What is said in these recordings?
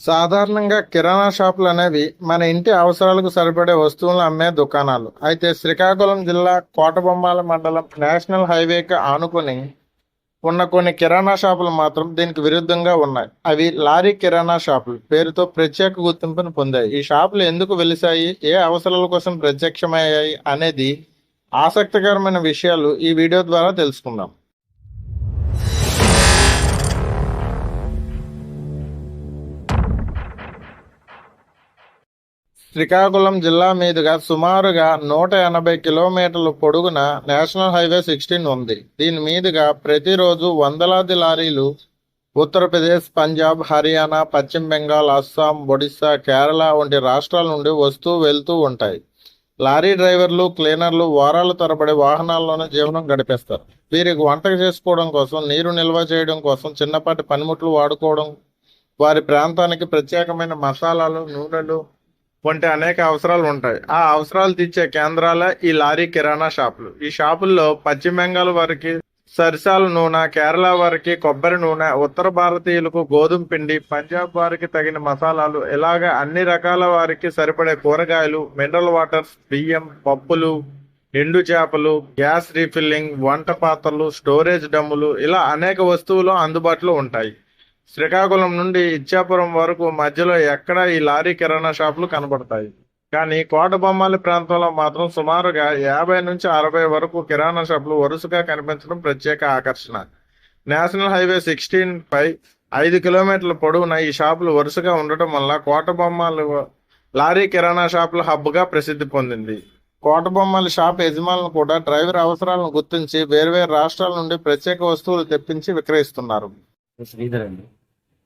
సాధారణంగా కిరాణా షాపులు అనేవి మన ఇంటి అవసరాలకు సరిపడే వస్తువులను అమ్మే దుకాణాలు. అయితే శ్రీకాకుళం జిల్లా కోటబొమ్మాల మండలం నేషనల్ హైవేకి ఆనుకొని ఉన్న కొన్ని కిరాణా షాపులు మాత్రం దీనికి విరుద్ధంగా ఉన్నాయి. అవి లారీ కిరాణా షాపులు. పేరుతో ప్రత్యేక గుర్తింపును పొందాయి. ఈ షాపులు ఎందుకు వెలిసాయి ఏ అవసరాల కోసం ప్రత్యక్షమయ్యాయి? అనేది ఆసక్తికరమైన విషయాలు ఈ వీడియో ద్వారా తెలుసుకుందాం. శ్రీకాకుళం జిల్లా మీదుగా సుమారుగా నూట ఎనభై కిలోమీటర్ల పొడుగున నేషనల్ హైవే సిక్స్టీన్ ఉంది. దీని మీదుగా ప్రతిరోజు వందలాది లారీలు ఉత్తరప్రదేశ్ పంజాబ్ హర్యానా పశ్చిమ బెంగాల్ అస్సాం ఒడిశా కేరళ వంటి రాష్ట్రాల నుండి వస్తూ వెళ్తూ ఉంటాయి. లారీ డ్రైవర్లు క్లీనర్లు వారాల తరబడి వాహనాల్లోనే జీవనం గడిపేస్తారు. వీరికి వంట చేసుకోవడం కోసం నీరు నిల్వ చేయడం కోసం చిన్నపాటి పనిముట్లు వాడుకోవడం వారి ప్రాంతానికి ప్రత్యేకమైన మసాలాలు నూనెలు వంటి అనేక అవసరాలు ఉంటాయి. ఆ అవసరాలు తీర్చే కేంద్రాలే ఈ లారీ కిరాణా షాపులు. ఈ షాపుల్లో పశ్చిమ బెంగాల్ వారికి సరిసాల నూనె కేరళ వారికి కొబ్బరి నూనె ఉత్తర భారతీయులకు గోధుమ పిండి పంజాబ్ వారికి తగిన మసాలాలు ఇలాగ అన్ని రకాల వారికి సరిపడే కూరగాయలు మినరల్ వాటర్స్ బియ్యం పప్పులు ఎండు చేపలు గ్యాస్ రీఫిల్లింగ్ వంట పాత్రలు స్టోరేజ్ డమ్ములు ఇలా అనేక వస్తువులు అందుబాటులో ఉంటాయి. శ్రీకాకుళం నుండి ఇచ్చాపురం వరకు మధ్యలో ఎక్కడ ఈ లారీ కిరాణా షాపులు కనబడతాయి. కానీ కోటబొమ్మాలి ప్రాంతంలో మాత్రం సుమారుగా యాభై నుంచి అరవై వరకు కిరాణా షాపులు వరుసగా కనిపించడం ప్రత్యేక ఆకర్షణ. నేషనల్ హైవే సిక్స్టీన్ పై ఐదు కిలోమీటర్ల పొడవున ఈ షాపులు వరుసగా ఉండటం వల్ల కోటబొమ్మాలి లారీ కిరాణా షాపుల హబ్గా ప్రసిద్ధి పొందింది. కోటబొమ్మల షాప్ యజమానులు కూడా డ్రైవర్ అవసరాలను గుర్తించి వేర్వేరు రాష్ట్రాల నుండి ప్రత్యేక వస్తువులు తెప్పించి విక్రయిస్తున్నారు. శ్రీధర్ అండి.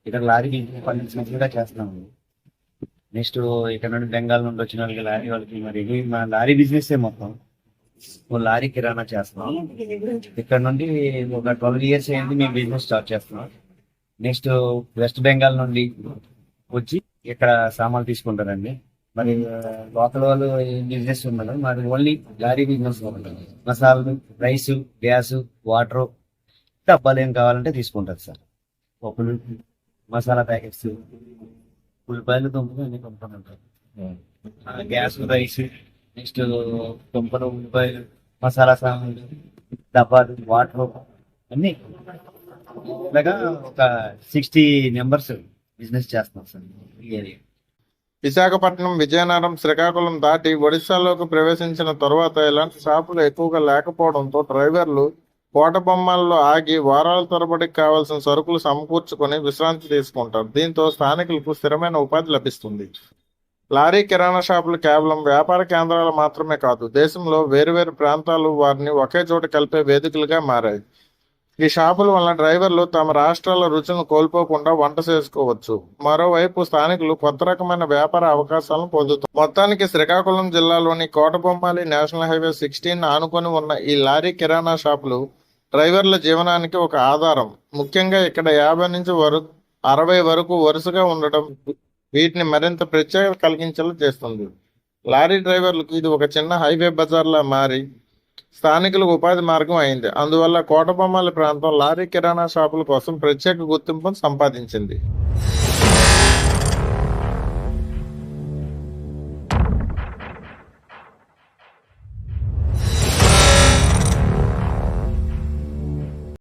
ఇక్కడ లారీ పని మంచిగా చేస్తున్నాము. నెక్స్ట్ ఇక్కడ నుండి బెంగాల్ నుండి వచ్చిన వాళ్ళకి లారీ వాళ్ళకి మరి మా లారీ బిజినెస్ మొత్తం. లారీ కిరాణా చేస్తున్నాం. ఇక్కడ నుండి ఒక ట్వెల్వ్ ఇయర్స్ అయింది మేము బిజినెస్ స్టార్ట్ చేస్తున్నాం. నెక్స్ట్ వెస్ట్ బెంగాల్ నుండి వచ్చి ఇక్కడ సామాన్లు తీసుకుంటారండి. మరి లోకల్ వాళ్ళు బిజినెస్ ఉన్నారు మరి ఓన్లీ లారీ బిజినెస్ మసాలాలు రైస్ గ్యాస్ వాటర్ డబ్బాలు ఏం కావాలంటే తీసుకుంటారు సార్. పప్పులు మసాలా ప్యాకెట్స్ ఉల్లిపాయలు దుంపలు అన్ని పంపని ఉంటారు గ్యాస్ రైస్ నెక్స్ట్ దుంపలు ఉల్లిపాయలు మసాలా సామాన్లు డబ్బాలు వాటర్ అన్ని. ఇలాగా ఒక సిక్స్టీ మెంబర్స్ బిజినెస్ చేస్తున్నాం సార్ ఈ ఏరియా. విశాఖపట్నం విజయనగరం శ్రీకాకుళం దాటి ఒడిశాలోకి ప్రవేశించిన తరువాత ఇలాంటి షాపులు ఎక్కువగా లేకపోవడంతో డ్రైవర్లు కోటబొమ్మల్లో ఆగి వారాల తరబడి కావాల్సిన సరుకులు సమకూర్చుకొని విశ్రాంతి తీసుకుంటారు. దీంతో స్థానికులకు స్థిరమైన ఉపాధి లభిస్తుంది. లారీ కిరాణా షాపులు కేవలం వ్యాపార కేంద్రాలు మాత్రమే కాదు దేశంలో వేరువేరు ప్రాంతాలు వారిని ఒకే చోట కలిపే వేదికలుగా మారాయి. ఈ షాపుల వల్ల డ్రైవర్లు తమ రాష్ట్రాల రుచిని కోల్పోకుండా వంట చేసుకోవచ్చు. మరోవైపు స్థానికులు కొత్త రకమైన వ్యాపార అవకాశాలను పొందుతారు మొత్తానికి శ్రీకాకుళం జిల్లాలోని కోటబొమ్మాలి నేషనల్ హైవే సిక్స్టీన్ ఆనుకొని ఉన్న ఈ లారీ కిరాణా షాపులు డ్రైవర్ల జీవనానికి ఒక ఆధారం. ముఖ్యంగా ఇక్కడ యాభై నుంచి వరు అరవై వరకు వరుసగా ఉండటం వీటిని మరింత ప్రత్యేకత కలిగించేలా చేస్తుంది. లారీ డ్రైవర్లకు ఇది ఒక చిన్న హైవే బజార్లా మారి స్థానికులకు ఉపాధి మార్గం అయింది. అందువల్ల కోటబొమ్మాలి ప్రాంతం లారీ కిరాణా షాపుల కోసం ప్రత్యేక గుర్తింపును సంపాదించింది.